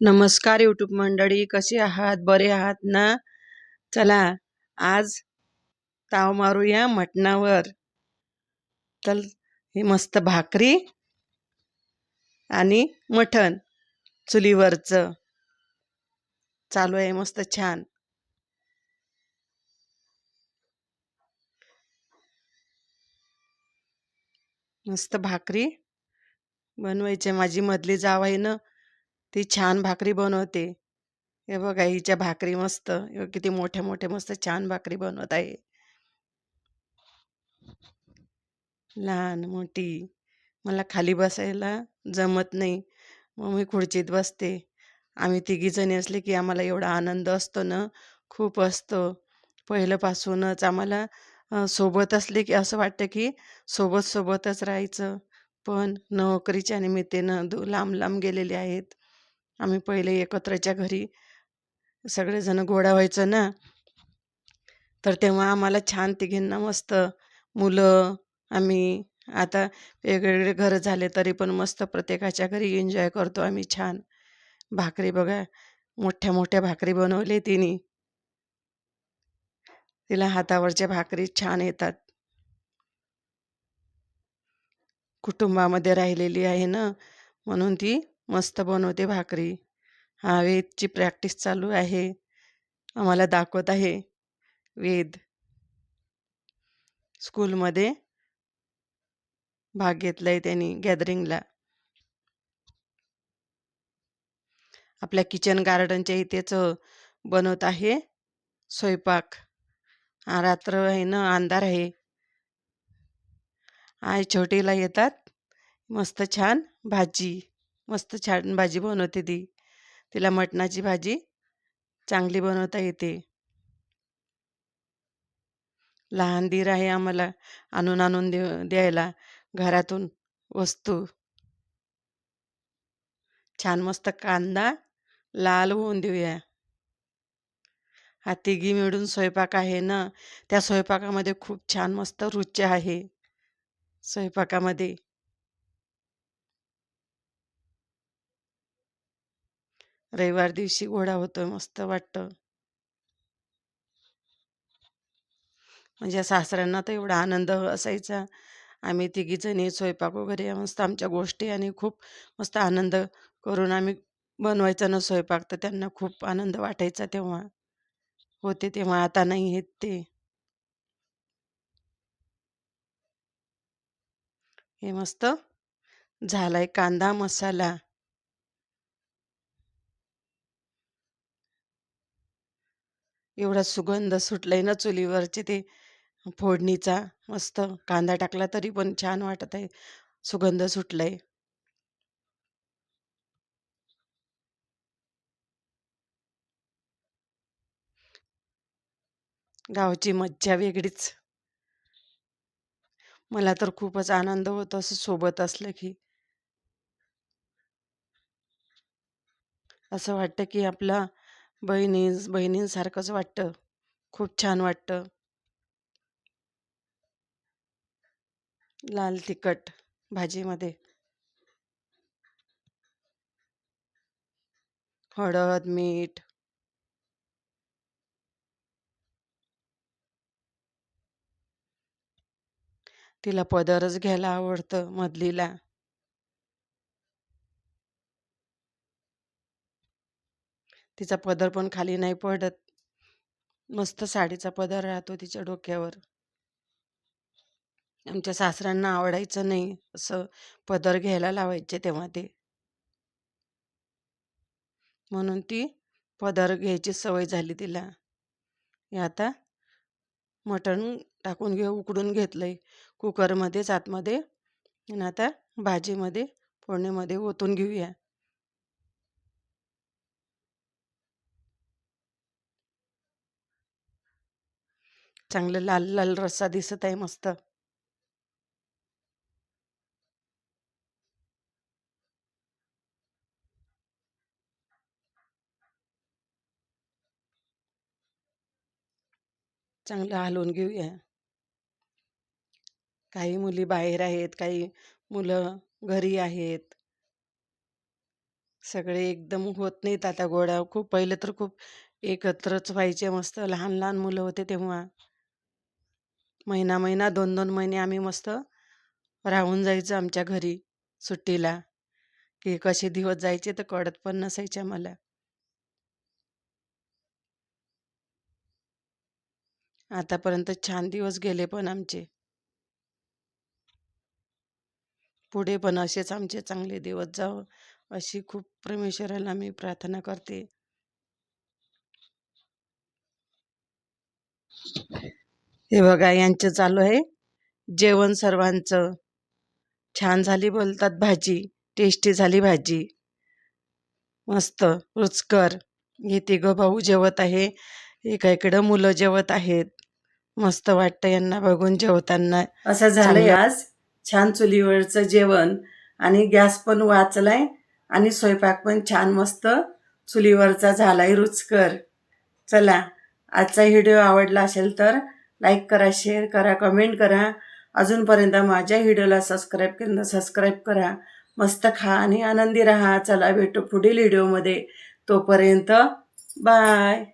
नमस्कार यूट्यूब मंडळी कसे आहात? बरे आहात ना? चला आज ताव मारूया मटणावर. तर हे मस्त भाकरी आणि मटण चुलीवरचं. चालू आहे मस्त छान. मस्त भाकरी बनवायचे माझी मधली जाव आहे ना ती छान भाकरी बनवते. हे बघा हिच्या भाकरी मस्त किती मोठ्या मोठ्या मस्त छान भाकरी बनवत आहे. लहान मोठी. मला खाली बसायला जमत नाही. मग मी खुर्चीत बसते. आम्ही तिघीजणी असले की आम्हाला एवढा आनंद असतो ना? खूप असतो. पहिल्यापासूनच आम्हाला सोबत असले की असं वाटतं की सोबत सोबतच राहायचं. पण नोकरीच्या निमित्तानं दू लांब लांब गेलेले आहेत. आम्ही पहिले एकत्रच्या घरी सगळेजण गोळा व्हायचं ना. तर तेव्हा आम्हाला छान तिघींना मस्त मुलं आम्ही आता वेगवेगळे घरं झाले तरी पण मस्त प्रत्येकाच्या घरी एन्जॉय करतो आम्ही छान. भाकरी बघा मोठ्या मोठ्या भाकरी बनवली तिने. तिला हातावरच्या भाकरी छान येतात. कुटुंबामध्ये राहिलेली आहे ना म्हणून ती मस्त बनवते भाकरी. हा वेदची प्रॅक्टिस चालू आहे. आम्हाला दाखवत आहे. वेद. स्कूलमध्ये भाग घेतलाय त्यांनी गॅदरिंगला. आपल्या किचन गार्डनच्या इथेच बनवत आहे स्वयंपाक. रात्र आहे ना अंधार आहे. आई छोटीला येतात. मस्त छान भाजी. मस्त छान भाजी बनवते ती. तिला मटणाची भाजी चांगली बनवता येते. लहान दीर आहे आम्हाला आणून आणून दे द्यायला घरातून वस्तू. छान मस्त कांदा लाल होऊन देऊया. हा तिघी मिळून स्वयंपाक आहे ना त्या स्वयंपाकामध्ये खूप छान मस्त रुच आहे. स्वयंपाकामध्ये रविवार दिवशी घोडा होतोय मस्त वाटतं. म्हणजे सासऱ्यांना तर एवढा आनंद असायचा. आम्ही तिघीजणी स्वयंपाक वगैरे मस्त आमच्या गोष्टी आणि खूप मस्त आनंद करून आम्ही बनवायचा ना स्वयंपाक तर त्यांना खूप आनंद वाटायचा तेव्हा. होते तेव्हा आता नाही आहेत ते. हे मस्त झालाय कांदा मसाला. एवढा सुगंध सुटलाय ना चुलीवरची ते फोडणीचा. मस्त कांदा टाकला तरी पण छान वाटत आहे. सुगंध सुटलाय. गावची मज्जा वेगळीच. मला तर खूपच आनंद होतो असं सोबत असलं की. असं वाटतं की आपला बहिणी बहिणींसारखंच वाटतं. खूप छान वाटतं. लाल तिखट भाजीमध्ये. हळद मीठ. तिला पदरच घ्यायला आवडतं मधलीला. तिचा पदर पण खाली नाही पडत. मस्त साडीचा पदर राहतो तिच्या डोक्यावर. आमच्या सासऱ्यांना आवडायचं नाही असं पदर घ्यायला लावायचे तेव्हा ते. म्हणून ती पदर घ्यायची सवय झाली तिला. हे आता मटण टाकून घे उकडून घेतलंय. कुकरमध्येच आतमध्ये आणि आता भाजीमध्ये फोडणीमध्ये ओतून घेऊया. चांगलं लाल लाल रस्सा दिसत आहे मस्त. चांगलं हलवून घेऊया. काही मुली बाहेर आहेत काही मुलं घरी आहेत. सगळे एकदम होत नाहीत आता गोळ्या खूप पहिले तर खूप एकत्रच व्हायचे मस्त. लहान लहान मुलं होते तेव्हा. महिना महिना दोन दोन महिने आम्ही मस्त राहून जायचं आमच्या घरी सुट्टीला. की कसे दिवस जायचे तर कळत पण नसायचे मला आतापर्यंत छान दिवस गेले पण आमचे. पुढे पण असेच आमचे चांगले दिवस जावं अशी खूप परमेश्वराला मी प्रार्थना करते. हे बघा यांचं चालू आहे. जेवण सर्वांचं. छान झाली बोलतात भाजी. टेस्टी झाली भाजी. मस्त. रुचकर. हे तिघं भाऊ जेवत आहे. एका इकडं मुलं जेवत आहेत. मस्त वाटतं यांना बघून जेवताना. असं झालंय आज. छान चुलीवरचं जेवण. आणि गॅस पण वाचलाय. आणि स्वयंपाक पण छान मस्त. चुलीवरचा झालाय रुचकर. चला आजचा व्हिडिओ आवडला असेल तर लाईक करा शेअर करा कमेंट करा. अजूनपर्यंत माझ्या व्हिडिओला सबस्क्राईब केलं सबस्क्राईब करा. मस्त खा आणि आनंदी राहा. चला भेटू पुढील व्हिडिओमध्ये. तोपर्यंत बाय